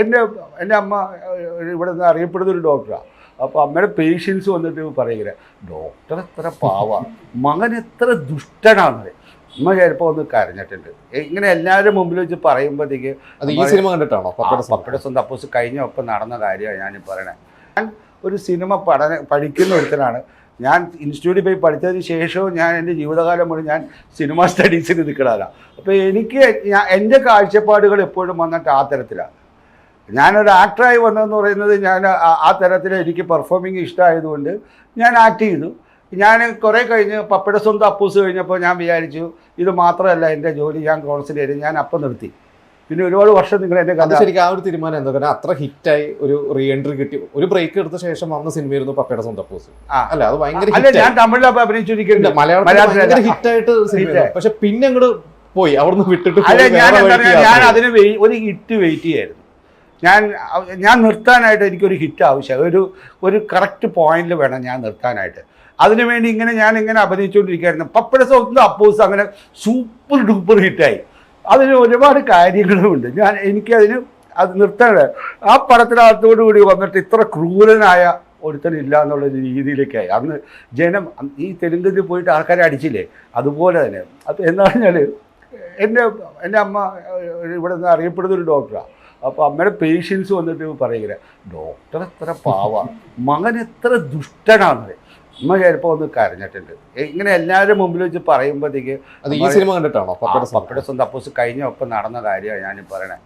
എന്റെ എന്റെ അമ്മ ഇവിടെ നിന്ന് അറിയപ്പെടുന്ന ഒരു ഡോക്ടറാണ് അപ്പോൾ അമ്മയുടെ പേഷ്യൻസ് വന്നിട്ട് പറയുക ഡോക്ടർ എത്ര പാവ. മകൻ എത്ര ദുഷ്ടനാണ്. അമ്മ ചിലപ്പോൾ ഒന്ന് കരഞ്ഞിട്ടുണ്ട്. ഇങ്ങനെ എല്ലാവരും മുമ്പിൽ വെച്ച് പറയുമ്പോഴത്തേക്ക് അത് ഈ സിനിമ കണ്ടിട്ടാണോ? പപ്പയുടെ സ്വന്തം? അപ്പോസ് കഴിഞ്ഞ ഒപ്പം നടന്ന കാര്യമാണ് ഞാൻ പറയണത് ഞാൻ ഒരു സിനിമ പഠന പഠിക്കുന്ന ഒരുത്തനാണ്. ഞാൻ ഇൻസ്റ്റിറ്റ്യൂട്ടിൽ പോയി പഠിച്ചതിന് ശേഷവും ഞാൻ എന്റെ ജീവിതകാലം മുഴുവൻ ഞാൻ സിനിമ സ്റ്റഡീസിന് നിൽക്കണതാണ്. അപ്പോൾ എനിക്ക് ഞാൻ എന്റെ കാഴ്ചപ്പാടുകൾ എപ്പോഴും വന്നിട്ട് ആ തരത്തിലാണ്. ഞാനൊരു ആക്ടറായി വന്നതെന്ന് പറയുന്നത് ഞാൻ ആ- തരത്തിൽ എനിക്ക് പെർഫോമിങ് ഇഷ്ടമായതുകൊണ്ട് ഞാൻ ആക്ട് ചെയ്തു. ഞാൻ കുറേ കഴിഞ്ഞ് പപ്പയുടെ സ്വന്തം അപ്പൂസ് കഴിഞ്ഞപ്പോൾ ഞാൻ വിചാരിച്ചു ഇത് മാത്രമല്ല എന്റെ ജോലി ഞാൻ കോൺസെൻട്രേറ്റ് ചെയ്ത് ഞാൻ അപ്പം നിർത്തി. പിന്നെ ഒരുപാട് വർഷം നിങ്ങൾ എന്റെ കഥ ശരിക്കും ആ ഒരു തീരുമാനം എന്താ കാരണം അത്ര ഹിറ്റായി ഒരു റീ എൻട്രി കിട്ടി. ഒരു ബ്രേക്ക് എടുത്ത ശേഷം വന്ന സിനിമയായിരുന്നു പപ്പയുടെ സ്വന്തം പോസ് ആ. അല്ല അത് ഭയങ്കര ഞാൻ തമിഴിൽ അഭിനയിച്ചിരിക്കുന്നുണ്ട് മലയാളം മലയാളത്തിൽ. ഹിറ്റായിട്ട് സിനിമ പക്ഷെ പിന്നെ അങ്ങോട്ട് പോയി. അവിടുന്ന് വിട്ടിട്ട് അല്ല ഞാൻ പറയുക ഞാൻ അതിന് ഒരു ഹിറ്റ് വെയിറ്റ് ചെയ്യായിരുന്നു. ഞാൻ ഞാൻ നിർത്താനായിട്ട് എനിക്കൊരു ഹിറ്റ് ആവശ്യമാണ് ഒരു ഒരു കറക്റ്റ് പോയിന്റിൽ വേണം ഞാൻ നിർത്താനായിട്ട്. അതിനുവേണ്ടി ഇങ്ങനെ ഞാൻ ഇങ്ങനെ അഭിനയിച്ചുകൊണ്ടിരിക്കുകയായിരുന്നു പപ്പയുടെ സ്വന്തം അപ്പോസ് അങ്ങനെ സൂപ്പർ ഡൂപ്പർ ഹിറ്റായി അതിന് ഒരുപാട് കാര്യങ്ങളുമുണ്ട് ഞാൻ എനിക്കതിന് അത് നിർത്താൻ ആ പടത്തിനകത്തോടു കൂടി വന്നിട്ട് ഇത്ര ക്രൂരനായ ഒരുത്തനില്ല എന്നുള്ള രീതിയിലേക്കായി. അന്ന് ജനം ഈ തെലുങ്കിൽ പോയിട്ട് ആൾക്കാരെ അടിച്ചില്ലേ? അതുപോലെ തന്നെ. അപ്പോൾ എന്താ പറഞ്ഞാൽ എന്റെ എന്റെ അമ്മ ഇവിടെ നിന്ന് അറിയപ്പെടുന്ന ഒരു ഡോക്ടറാണ് അപ്പോൾ അമ്മയുടെ പേഷ്യൻസ് വന്നിട്ട് പറയുക ഡോക്ടർ എത്ര പാവ മകൻ എത്ര ദുഷ്ടനാണ് അമ്മ ചിലപ്പോൾ ഒന്ന് കരഞ്ഞിട്ടുണ്ട്. ഇങ്ങനെ എല്ലാവരും മുമ്പിൽ വെച്ച് പറയുമ്പോഴത്തേക്ക് അത് ഈ സിനിമ കണ്ടിട്ടാണോ? പപ്പയുടെ സ്വന്തം അപ്പോസ് കഴിഞ്ഞ ഒപ്പം നടന്ന കാര്യമാണ് ഞാൻ പറയണേ.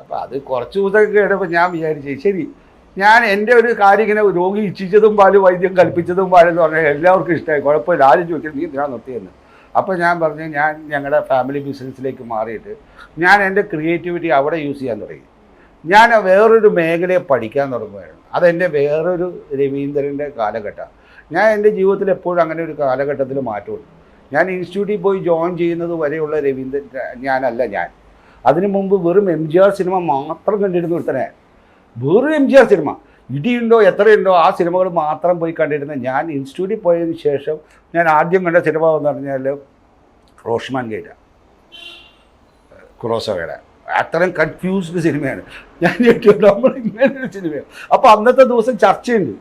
അപ്പോൾ അത് കുറച്ച് ദിവസമൊക്കെ കേട്ടപ്പോൾ ഞാൻ വിചാരിച്ചു ശരി ഞാൻ എന്റെ ഒരു കാര്യം ഇങ്ങനെ രോഗി ഇച്ഛിച്ചതും പാൽ വൈദ്യം കൽപ്പിച്ചതും പാലെന്ന് പറഞ്ഞാൽ എല്ലാവർക്കും ഇഷ്ടമായി കുഴപ്പമില്ല. ആരും ചോദിക്കും നീ എന്തിനാ നിർത്തിയെന്ന്? അപ്പോൾ ഞാൻ പറഞ്ഞു ഞാൻ ഞങ്ങളുടെ ഫാമിലി ബിസിനസ്സിലേക്ക് മാറിയിട്ട് ഞാൻ എന്റെ ക്രിയേറ്റിവിറ്റി അവിടെ യൂസ് ചെയ്യാൻ തുടങ്ങി. ഞാൻ വേറൊരു മേഖലയെ പഠിക്കാൻ തുടങ്ങുകയായിരുന്നു അതെന്റെ വേറൊരു രവീന്ദ്രന്റെ കാലഘട്ടം. ഞാൻ എന്റെ ജീവിതത്തിൽ എപ്പോഴും അങ്ങനെ ഒരു കാലഘട്ടത്തിൽ മാറ്റമുണ്ട് ഞാൻ ഇൻസ്റ്റിറ്റ്യൂട്ടിൽ പോയി ജോയിൻ ചെയ്യുന്നത് വരെയുള്ള രവീന്ദ്രൻ ഞാനല്ല ഞാൻ. അതിനു മുമ്പ് വെറും എം ജി ആർ സിനിമ മാത്രം കണ്ടിരുന്ന ഒരുത്തനെ. വെറും എം ജി ആർ സിനിമ. ഇടിയുണ്ടോ എത്രയുണ്ടോ ആ സിനിമകൾ മാത്രം പോയി കണ്ടിരുന്ന ഞാൻ ഇൻസ്റ്റിറ്റ്യൂട്ടിൽ പോയതിന് ശേഷം ഞാൻ ആദ്യം കണ്ട സിനിമ എന്ന് പറഞ്ഞാൽ റോഷ്മാൻ ഗേറ്റ ക്രോസോയുടെ അത്രയും കൺഫ്യൂസ്ഡ് സിനിമയാണ് ഞാൻ നമ്മൾ ഇങ്ങനെ ഒരു സിനിമയാണ് അപ്പോൾ അന്നത്തെ ദിവസം ചർച്ചയുണ്ട്.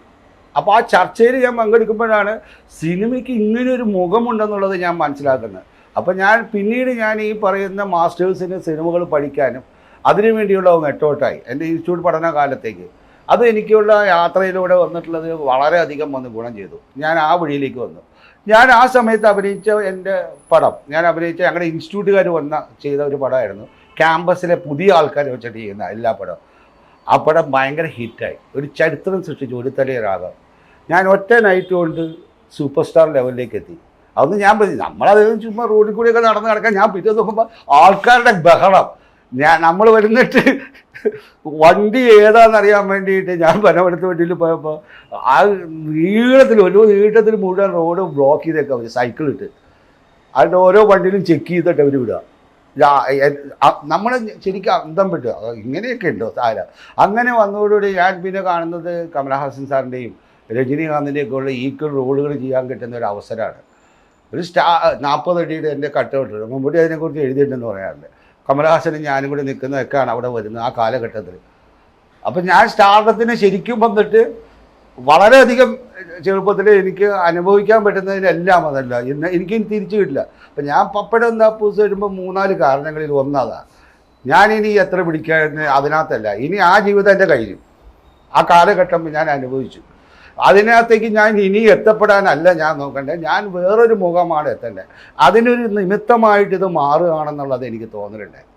അപ്പോൾ ആ ചർച്ചയിൽ ഞാൻ പങ്കെടുക്കുമ്പോഴാണ് സിനിമയ്ക്ക് ഇങ്ങനെ ഒരു മുഖമുണ്ടെന്നുള്ളത് ഞാൻ മനസ്സിലാക്കുന്നത്. അപ്പോൾ ഞാൻ പിന്നീട് ഞാൻ ഈ പറയുന്ന മാസ്റ്റേഴ്സിന് സിനിമകൾ പഠിക്കാനും അതിനു വേണ്ടിയുള്ള നെട്ടോട്ടായി എന്റെ ഇൻസ്റ്റിറ്റ്യൂട്ട് പഠന കാലത്തേക്ക്. അത് എനിക്കുള്ള യാത്രയിലൂടെ വന്നിട്ടുള്ളത് വളരെയധികം വന്ന് ഗുണം ചെയ്തു. ഞാൻ ആ വഴിയിലേക്ക് വന്നു. ഞാൻ ആ സമയത്ത് അഭിനയിച്ച എന്റെ പടം ഞാൻ അഭിനയിച്ച ഞങ്ങളുടെ ഇൻസ്റ്റിറ്റ്യൂട്ടുകാർ വന്ന ചെയ്ത ഒരു പടമായിരുന്നു. ക്യാമ്പസിലെ പുതിയ ആൾക്കാർ വെച്ചിട്ട് ചെയ്യുന്ന എല്ലാ പടം ആ പടം ഭയങ്കര ഹിറ്റായി. ഒരു ചരിത്രം സൃഷ്ടിച്ചു ഒരു തലേ രാഗം ഞാൻ ഒറ്റ നൈറ്റ് കൊണ്ട് സൂപ്പർ സ്റ്റാർ ലെവലിലേക്ക് എത്തി. അതൊന്നും ഞാൻ പറഞ്ഞു നമ്മളത് ചുമ്മാ റോഡിൽ കൂടിയൊക്കെ നടന്ന് നടക്കാൻ ഞാൻ പിറ്റേ നോക്കുമ്പോൾ ആൾക്കാരുടെ ബഹളം. ഞാൻ നമ്മൾ വരുന്നിട്ട് വണ്ടി ഏതാണെന്നറിയാൻ വേണ്ടിയിട്ട് ഞാൻ പനമെടുത്ത വണ്ടിയിൽ പോയപ്പോൾ ആ നീളത്തിൽ ഒരു നീട്ടത്തിൽ മുഴുവൻ റോഡ് ബ്ലോക്ക് ചെയ്തേക്കാം സൈക്കിൾ ഇട്ട്. അതിന്റെ ഓരോ വണ്ടിയിലും ചെക്ക് ചെയ്തിട്ട് അവർ വിടുക. നമ്മൾ ശരിക്കും അന്തം പറ്റുക ഇങ്ങനെയൊക്കെ ഉണ്ടോ താര അങ്ങനെ വന്നതോടുകൂടി ഞാൻ പിന്നെ കാണുന്നത് കമലഹാസൻ സാറിന്റെയും രജനീകാന്തിന്റെയും ഒക്കെ ഉള്ള ഈക്വൽ റോളുകൾ ചെയ്യാൻ കിട്ടുന്ന ഒരു അവസരമാണ് ഒരു സ്റ്റാ നാൽപ്പത് അടിയുടെ എന്റെ കട്ടൗട്ട് മുമ്പടി അതിനെക്കുറിച്ച് എഴുതിയിട്ടുണ്ടെന്ന് പറയാറുണ്ട് കമലഹാസനും ഞാനും കൂടി നിൽക്കുന്നതൊക്കെയാണ് അവിടെ വരുന്നത് ആ കാലഘട്ടത്തിൽ അപ്പം ഞാൻ സ്റ്റാർഡത്തിന് ശരിക്കും വന്നിട്ട് വളരെയധികം ചെറുപ്പത്തിൽ എനിക്ക് അനുഭവിക്കാൻ പറ്റുന്നതിനെല്ലാം അതല്ല. ഇന്ന് എനിക്ക് തിരിച്ചു കിട്ടില്ല. അപ്പം ഞാൻ പപ്പടം പൂസ് വരുമ്പോൾ മൂന്നാൽ കാരണങ്ങളിൽ ഒന്നതാണ് ഞാനിനി എത്ര പിടിക്കാൻ അതിനകത്തല്ല. ഇനി ആ ജീവിതം എന്റെ കഴിഞ്ഞു ആ കാലഘട്ടം ഞാൻ അനുഭവിച്ചു. അതിനകത്തേക്ക് ഞാൻ ഇനി എത്തപ്പെടാനല്ല ഞാൻ നോക്കണ്ടേ. ഞാൻ വേറൊരു മുഖമാണ് എത്തേണ്ടത്. അതിനൊരു നിമിത്തമായിട്ട് ഇത് മാറുകയാണെന്നുള്ളത് എനിക്ക് തോന്നലുണ്ടായി